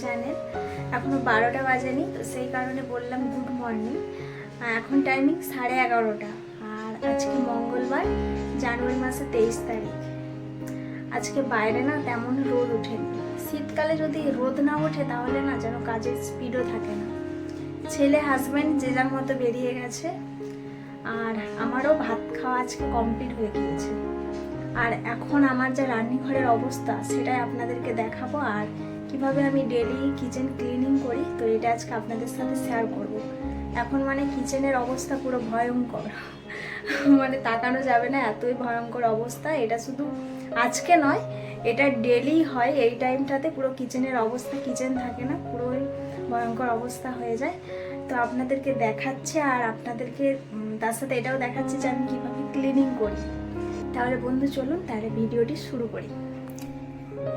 Channel এখনও বারোটা বাজেনি, তো সেই কারণে বললাম গুড মর্নিং এখন টাইমিং সাড়ে এগারোটা, আর আজকে মঙ্গলবার, জানুয়ারি মাসের তেইশ তারিখ। আজকে বাইরে না তেমন রোদ ওঠেনি। শীতকালে যদি রোদ না ওঠে, তাহলে না যেন কাজের স্পিডও থাকে না। ছেলে হাজব্যান্ড যে যার মতো বেরিয়ে গেছে, আর আমারও ভাত খাওয়া আজকে কমপ্লিট হয়ে গিয়েছে। আর এখন আমার যা রান্নাঘরের অবস্থা, সেটাই আপনাদেরকে দেখাবো। আর কীভাবে আমি ডেলি কিচেন ক্লিনিং করি, তো এটা আজকে আপনাদের সাথে শেয়ার করব। এখন মানে কিচেনের অবস্থা পুরো ভয়ঙ্কর। মানে তাকানো যাবে না, এতই ভয়ঙ্কর অবস্থা। এটা শুধু আজকে নয়, এটা ডেলি হয়। এই টাইমটাতে পুরো কিচেনের অবস্থা কিচেন থাকে না, পুরোই ভয়ঙ্কর অবস্থা হয়ে যায়। তো আপনাদেরকে দেখাচ্ছে আর আপনাদেরকে তার সাথে এটাও দেখাচ্ছে যে আমি কীভাবে ক্লিনিং করি। তাহলে বন্ধু চলুন, তাহলে ভিডিওটি শুরু করি।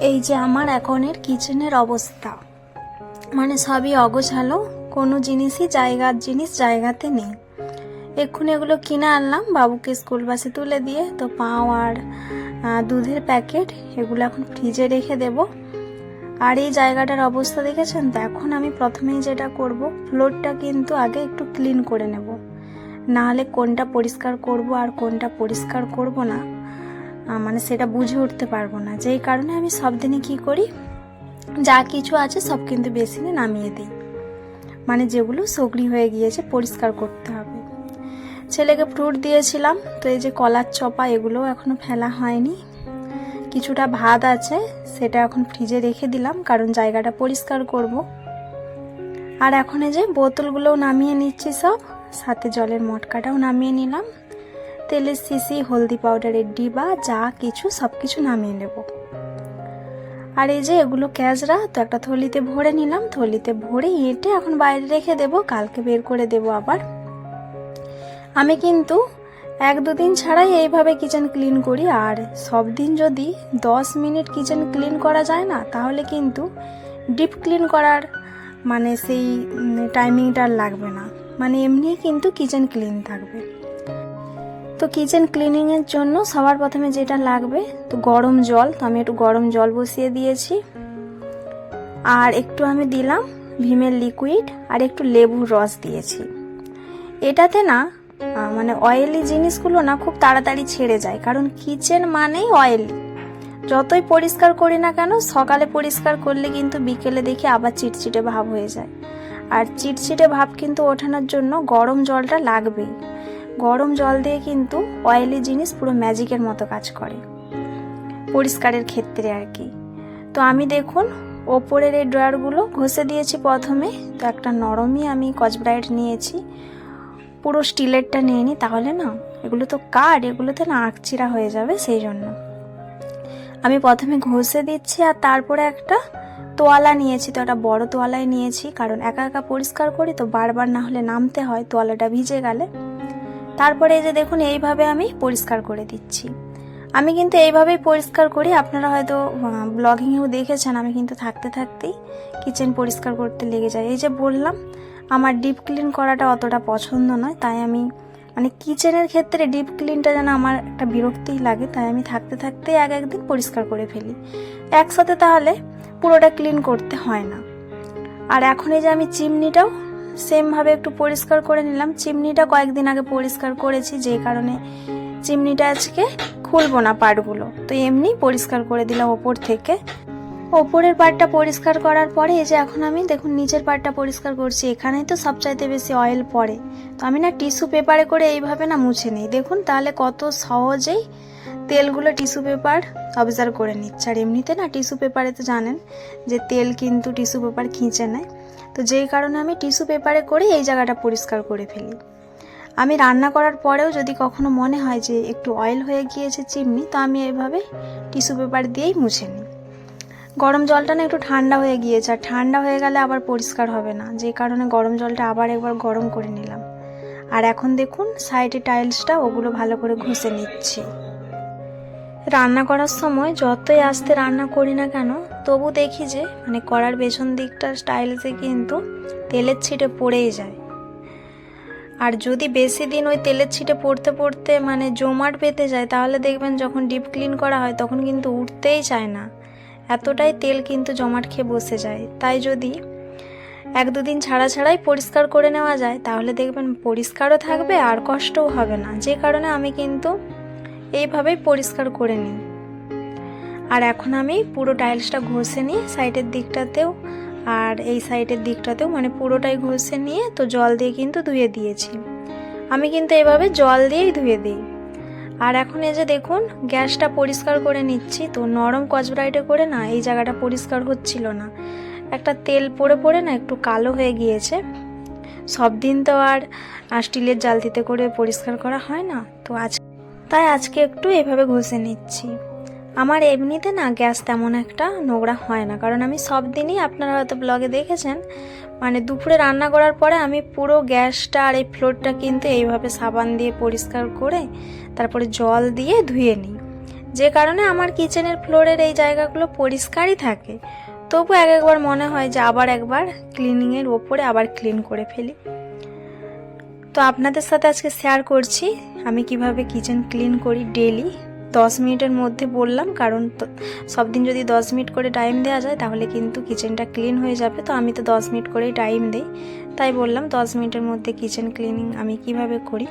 এই যে আমার এখনের কিচেনের অবস্থা। মানে সবই অগোছালো, কোনো জিনিসই জায়গার জিনিস জায়গাতে নেই। এক্ষুনি এগুলো কিনে আনলাম, বাবুকে স্কুল বাসে তুলে দিয়ে, তো পাও আর দুধের প্যাকেট, এগুলো এখন ফ্রিজে রেখে দেব। আর এই জায়গাটার অবস্থা দেখেছেন? তো এখন আমি প্রথমেই যেটা করব, ফ্লোরটা কিন্তু আগে একটু ক্লিন করে নেব। নাহলে কোনটা পরিষ্কার করব আর কোনটা পরিষ্কার করব না। মানে সেটা বুঝে উঠতে পারব না। যেই কারণে আমি সব দিনে কী করি, যা কিছু আছে সব কিন্তু বেসিনে নামিয়ে দিই। মানে যেগুলো সগড়ি হয়ে গিয়েছে পরিষ্কার করতে হবে। ছেলেকে ফ্রুট দিয়েছিলাম, তো এই যে কলার চপা এগুলোও এখনও ফেলা হয়নি। কিছুটা ভাত আছে, সেটা এখন ফ্রিজে রেখে দিলাম, কারণ জায়গাটা পরিষ্কার করব। আর এখন এই যে বোতলগুলোও নামিয়ে নিচ্ছি সব, সাথে জলের মটকাটাও নামিয়ে নিলাম। তেলের শিশি হলদি পাউডারের ডিবা, যা কিছু সব কিছু নামিয়ে নেব। আর এই যে এগুলো ক্যাজরা, তো একটা থলিতে ভরে নিলাম। থলিতে ভরে এঁটে এখন বাইরে রেখে দেব, কালকে বের করে দেব আবার। আমি কিন্তু এক দুদিন ছাড়াই এইভাবে কিচেন ক্লিন করি, আর সব দিন যদি দশ মিনিট কিচেন ক্লিন করা যায় না, তাহলে কিন্তু ডিপ ক্লিন করার মানে সেই টাইমিংটা লাগবে না। মানে এমনি কিন্তু কিচেন ক্লিন থাকবে। তো কিচেন ক্লিনিংয়ের জন্য সবার প্রথমে যেটা লাগবে, তো গরম জল, তো আমি একটু গরম জল বসিয়ে দিয়েছি। আর একটু আমি দিলাম ভিমের লিকুইড আর একটু লেবুর রস দিয়েছি। এটাতে না মানে অয়েলি জিনিসগুলো না খুব তাড়াতাড়ি ছেড়ে যায়, কারণ কিচেন মানেই অয়েলি যতই পরিষ্কার করি না কেন, সকালে পরিষ্কার করলে কিন্তু বিকেলে দেখি আবার চিটচিটে ভাব হয়ে যায়। আর চিটচিটে ভাব কিন্তু ওঠানোর জন্য গরম জলটা লাগবেই। গরম জল দিয়ে কিন্তু অয়েলি জিনিস পুরো ম্যাজিকের মতো কাজ করে। পরিষ্কারের ক্ষেত্রে আর কি। তো আমি দেখুন, ওপরের এই ড্রয়ারগুলো ঘষে দিয়েছি প্রথমে। তো একটা নরমই আমি কচব্রাইট নিয়েছি। পুরো স্টিলেরটা নিয়ে নিই তাহলে না, এগুলো তো কাঠ এগুলোতে না আঁকচিরা হয়ে যাবে সেই জন্য আমি প্রথমে ঘষে দিচ্ছি আর তারপরে একটা তোয়ালা নিয়েছি। তো একটা বড় তোয়ালায় নিয়েছি, কারণ একা একা পরিষ্কার করি তো বারবার না হলে নামতে হয়, তোয়ালাটা ভিজে গেলে। তারপরে এই যে দেখুন, এইভাবে আমি পরিষ্কার করে দিচ্ছি। আমি কিন্তু এইভাবেই পরিষ্কার করি। আপনারা হয়তো ব্লগিংয়েও দেখেছেন, আমি কিন্তু থাকতে থাকতেই কিচেন পরিষ্কার করতে লেগে যাই এই যে বললাম, আমার ডিপ ক্লিন করাটা অতটা পছন্দ নয়, তাই আমি মানে কিচেনের ক্ষেত্রে ডিপ ক্লিনটা যেন আমার একটা বিরক্তিই লাগে, তাই আমি থাকতে থাকতেই এক একদিন পরিষ্কার করে ফেলি। একসাথে তাহলে পুরোটা ক্লিন করতে হয় না। আর এখন এই যে আমি চিমনিটাও সেমভাবে একটু পরিষ্কার করে নিলাম। চিমনিটা কয়েকদিন আগে পরিষ্কার করেছি যেই কারণে চিমনিটা আজকে খুলবো না পাটগুলো। তো এমনি পরিষ্কার করে দিলাম ওপর থেকে। ওপরের পার্টটা পরিষ্কার করার পরে এই যে এখন আমি, দেখুন নিচের পার্টটা পরিষ্কার করছি। এখানেই তো সবচাইতে বেশি অয়েল পড়ে। তো আমি না টিস্যু পেপারে করে এইভাবে না মুছে নিই। দেখুন তাহলে কত সহজেই তেলগুলো টিস্যু পেপার অবজার্ভ করে নিচ্ছে। আর এমনিতে না টিস্যু পেপারে তো জানেন যে তেল কিন্তু টিস্যু পেপার খিঁচে নেয়। তো যেই কারণে আমি টিস্যু পেপারে করে এই জায়গাটা পরিষ্কার করে ফেলি। আমি রান্না করার পরেও যদি কখনো মনে হয় যে একটু অয়েল হয়ে গিয়েছে চিমনি, তো আমি এভাবে টিস্যু পেপার দিয়েই মুছে নিই। গরম জলটা না একটু ঠান্ডা হয়ে গিয়েছে, আর ঠান্ডা হয়ে গেলে আবার পরিষ্কার হবে না। যে কারণে গরম জলটা আবার একবার গরম করে নিলাম। আর এখন দেখুন সাইডে টাইলসটা ওগুলো ভালো করে ঘষে নিচ্ছি। রান্না করার সময় যতই আস্তে রান্না করি না কেন, তবু দেখি যে মানে করার পেছন দিকটা স্টাইলসে কিন্তু তেলের ছিটে পড়েই যায়। আর যদি বেশি দিন ওই তেলের ছিটে পড়তে পড়তে মানে জমাট পেতে যায়, তাহলে দেখবেন যখন ডিপ ক্লিন করা হয়, তখন কিন্তু উঠতেই চায় না। এতটাই তেল কিন্তু জমাট খেয়ে বসে যায়। তাই যদি এক দুদিন ছাড়া ছাড়াই পরিষ্কার করে নেওয়া যায়, তাহলে দেখবেন পরিষ্কারও থাকবে আর কষ্টও হবে না। যে কারণে আমি কিন্তু এইভাবেই পরিষ্কার করে নিই। আর এখন আমি পুরো টাইলসটা ঘষে নিই সাইডের দিকটাতেও, আর এই সাইডের দিকটাতেও মানে পুরোটাই ঘষে নিয়ে তো জল দিয়ে কিন্তু ধুয়ে দিয়েছি। আমি কিন্তু এভাবে জল দিয়েই ধুয়ে দিই। আর এখন এই যে দেখুন, গ্যাসটা পরিষ্কার করে নিচ্ছি, তো নরম কচব্রাইটে করে না এই জায়গাটা পরিষ্কার হচ্ছিল না। একটা তেল পড়ে পড়ে না একটু কালো হয়ে গিয়েছে। সব দিন তো আর স্টিলের জালতিতে করে পরিষ্কার করা হয় না। তো আজ তাই আজকে একটু এভাবে ঘষে নিচ্ছি। আমার এমনিতে না গ্যাস তেমন একটা নোংরা হয় না, কারণ আমি সব দিনই আপনারা হয়তো ব্লগে দেখেছেন মানে দুপুরে রান্না করার পরে আমি পুরো গ্যাসটা আর এই ফ্লোরটা কিন্তু এইভাবে সাবান দিয়ে পরিষ্কার করে তারপরে জল দিয়ে ধুয়ে নিই। যে কারণে আমার কিচেনের ফ্লোরের এই জায়গাগুলো পরিষ্কারই থাকে। তবু এক একবার মনে হয় যে আবার একবার ক্লিনিংয়ের ওপরে আবার ক্লিন করে ফেলি। তো আপনাদের সাথে আজকে শেয়ার করছি। আমি কীভাবে কিচেন ক্লিন করি ডেলি দশ মিনিটের মধ্যে বললাম, কারণ সব দিন যদি দশ মিনিট করে টাইম দেওয়া যায়, তাহলে কিন্তু কিচেনটা ক্লিন হয়ে যাবে। তো আমি তো দশ মিনিট করেই টাইম দিই। তাই বললাম, দশ মিনিটের মধ্যে কিচেন ক্লিনিং আমি কীভাবে করি?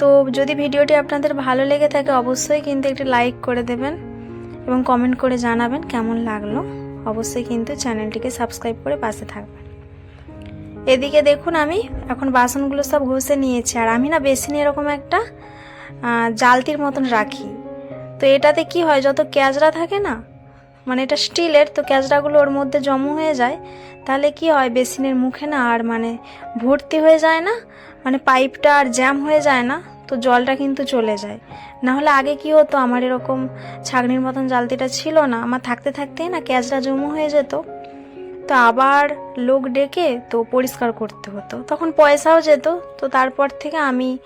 তো যদি ভিডিওটি আপনাদের ভালো লেগে থাকে, অবশ্যই কিন্তু একটি লাইক করে দেবেন এবং কমেন্ট করে জানাবেন কেমন লাগল। অবশ্যই কিন্তু চ্যানেলটিকে সাবস্ক্রাইব করে পাশে থাকবেন। এদিকে দেখুন আমি, এখন বাসনগুলো সব ঘষে নিয়েছি। আর আমি না বেসিনে এরকম একটা জালতির মতন রাখি। তো এটাতে কি হয়, যত ক্যাজরা থাকে না মানে এটা স্টিলের, তো ক্যাজরাগুলো ওর মধ্যে জমা হয়ে যায়, তাহলে কি হয়, বেসিনের মুখে না আর মানে ভর্তি হয়ে যায় না মানে পাইপটা আর জ্যাম হয়ে যায় না, তো জলটা কিন্তু চলে যায়। না হলে আগে কি হতো, আমার এরকম ছাগনির মতন জালতিটা ছিল না, আমার থাকতে থাকতেই না ক্যাজরা জমা হয়ে যেত। তো আবার লোক ডেকে তো পরিষ্কার করতে হতো। তখন পয়সাও যেত, তো তারপর থেকে আমি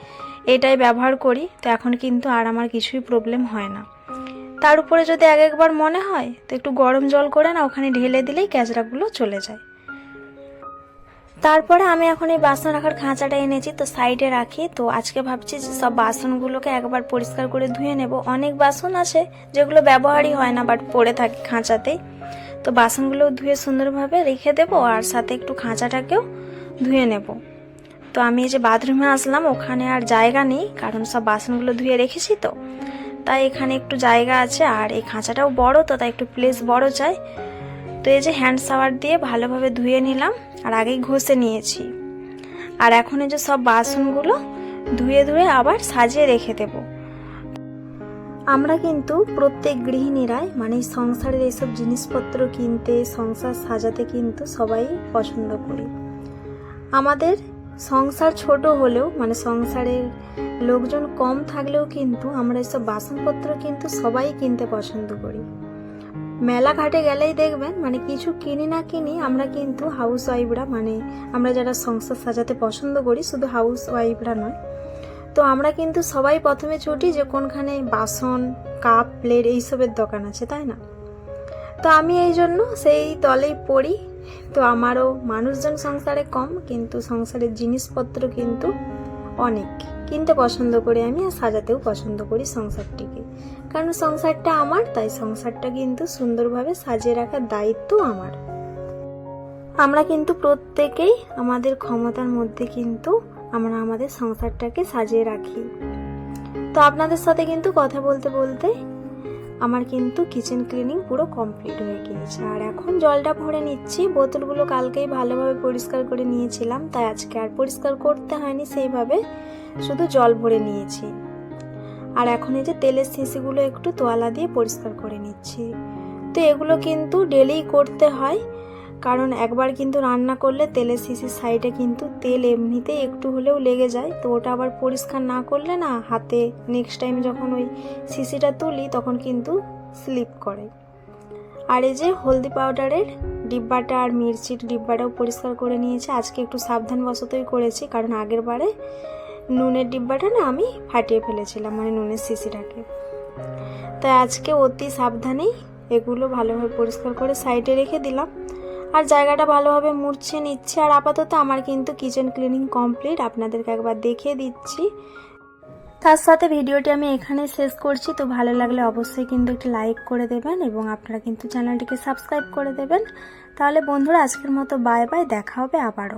এটাই ব্যবহার করি, তো এখন কিন্তু আর আমার কিছুই প্রবলেম হয় না। তার উপরে যদি এক একবার মনে হয়, তো একটু গরম জল করে না ওখানে ঢেলে দিলেই ক্যাচড়াগুলো চলে যায়। তারপরে আমি এখন এই বাসন রাখার খাঁচাটা এনেছি, তো সাইডে রাখি। তো আজকে ভাবছি যে সব বাসনগুলোকে একবার পরিষ্কার করে ধুয়ে নেব। অনেক বাসন আছে যেগুলো ব্যবহারই হয় না বাট পড়ে থাকে খাঁচাতেই। তো বাসনগুলো ধুয়ে সুন্দরভাবে রেখে দেবো আর সাথে একটু খাঁচাটাকেও ধুয়ে নেব। তো আমি এই যে বাথরুমে আসলাম, ওখানে আর জায়গা নেই, কারণ সব বাসনগুলো ধুয়ে রেখেছি তো। তাই এখানে একটু জায়গা আছে আর এই খাঁচাটাও বড়, তো তাই একটু প্লেস বড় চাই। তো এই যে হ্যান্ড শাওয়ার দিয়ে ভালোভাবে ধুয়ে নিলাম আর আগেই ঘষে নিয়েছি। আর এখন এই যে সব বাসনগুলো ধুয়ে ধুয়ে আবার সাজিয়ে রেখে দেব। আমরা কিন্তু প্রত্যেক গৃহিণীরাই মানে সংসারের এইসব জিনিসপত্র কিনতে, সংসার সাজাতে কিন্তু সবাই পছন্দ করি। আমাদের সংসার ছোট হলেও মানে সংসারের লোকজন কম থাকলেও কিন্তু আমরা এসব বাসনপত্র কিন্তু সবাই কিনতে পছন্দ করি। মেলা ঘাটে গেলেই দেখবেন মানে কিছু কিনি না কিনি আমরা কিন্তু হাউস ওয়াইফরা মানে আমরা যারা সংসার সাজাতে পছন্দ করি, শুধু হাউস ওয়াইফরা নয়। তো আমরা কিন্তু সবাই প্রথমে ছুটি যে কোনখানে বাসন কাপ প্লেট এইসবের দোকান আছে, তাই না? তো আমি এই জন্য সেই তলেই পড়ি। তো আমারও মানুষজন সংসারে কম, কিন্তু সংসারের জিনিসপত্র কিন্তু অনেক। কিনতে পছন্দ করি আমি আর সাজাতেও পছন্দ করি সংসারটিকে। কারণ সংসারটা আমার, তাই সংসারটা কিন্তু সুন্দরভাবে সাজিয়ে রাখার দায়িত্ব আমার। আমরা কিন্তু প্রত্যেকেই আমাদের ক্ষমতার মধ্যে কিন্তু আমরা আমাদের সংসারটাকে সাজিয়ে রাখি। তো আপনাদের সাথে কিন্তু কথা বলতে বলতে আমার কিন্তু কিচেন ক্লিনিং পুরো কমপ্লিট হয়ে গিয়েছে। আর এখন জলটা ভরে নিচ্ছি। বোতলগুলো কালকেই ভালোভাবে পরিষ্কার করে নিয়েছিলাম, তাই আজকে আর পরিষ্কার করতে হয়নি সেইভাবে। শুধু জল ভরে নিয়েছি। আর এখন এই যে তেলের শিশিগুলো একটু তোয়ালা দিয়ে পরিষ্কার করে নিচ্ছি। তো এগুলো কিন্তু ডেলি করতে হয়। কারণ একবার কিন্তু রান্না করলে তেলের শিশির সাইডে কিন্তু তেল এমনিতেই একটু হলেও লেগে যায়। তো ওটা আবার পরিষ্কার না করলে না হাতে নেক্সট টাইম যখন ওই শিশিটা তুলি তখন কিন্তু স্লিপ করে। আর এই যে হলদি পাউডারের ডিব্বাটা আর মির্চির ডিব্বাটাও পরিষ্কার করে নিয়েছে। আজকে একটু সাবধানবশতই করেছি কারণ আগের বারে নুনের ডিব্বাটা না আমি ফাটিয়ে ফেলেছিলাম মানে নুনের শিশিটাকে তাই আজকে অতি সাবধানেই এগুলো ভালোভাবে পরিষ্কার করে সাইডে রেখে দিলাম। আর জায়গাটা ভালোভাবে মুড়ছে, নিচ্ছে, আর আপাতত আমার কিন্তু কিচেন ক্লিনিং কমপ্লিট আপনাদেরকে একবার দেখিয়ে দিচ্ছি। তার সাথে ভিডিওটি আমি এখানে শেষ করছি। তো ভালো লাগলে অবশ্যই কিন্তু একটি লাইক করে দেবেন এবং আপনারা কিন্তু চ্যানেলটিকে সাবস্ক্রাইব করে দেবেন। তাহলে বন্ধুরা, আজকের মতো বাই বাই দেখা হবে আবারও।